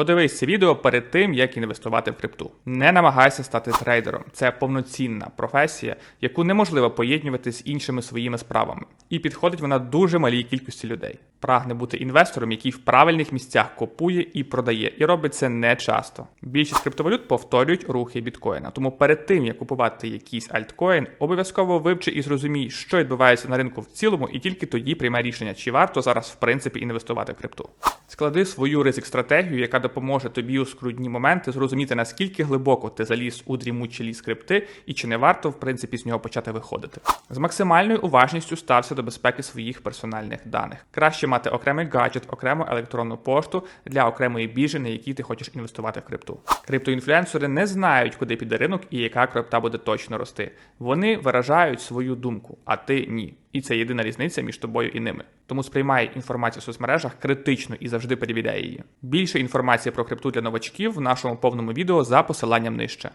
Подивись це відео перед тим, як інвестувати в крипту. Не намагайся стати трейдером. Це повноцінна професія, яку неможливо поєднувати з іншими своїми справами. І підходить вона дуже малій кількості людей. Прагне бути інвестором, який в правильних місцях купує і продає, і робить це не часто. Більшість криптовалют повторюють рухи біткоїна. Тому перед тим як купувати якийсь альткоін, обов'язково вивчи і зрозумій, що відбувається на ринку в цілому, і тільки тоді приймай рішення, чи варто зараз в принципі інвестувати в крипту. Склади свою ризик стратегію, яка допоможе тобі у скрутні моменти зрозуміти наскільки глибоко ти заліз у дрімучі ліс крипти і чи не варто в принципі з нього почати виходити. З максимальною уважністю стався до безпеки своїх персональних даних. Краще мати окремий гаджет, окрему електронну пошту для окремої біржі, на якій ти хочеш інвестувати в крипту. Криптоінфлюенсери не знають, куди піде ринок і яка крипта буде точно рости. Вони виражають свою думку, а ти ні. І це єдина різниця між тобою і ними. Тому сприймай інформацію в соцмережах критично і завжди перевіряй її. Більше інформації про крипту для новачків в нашому повному відео за посиланням нижче.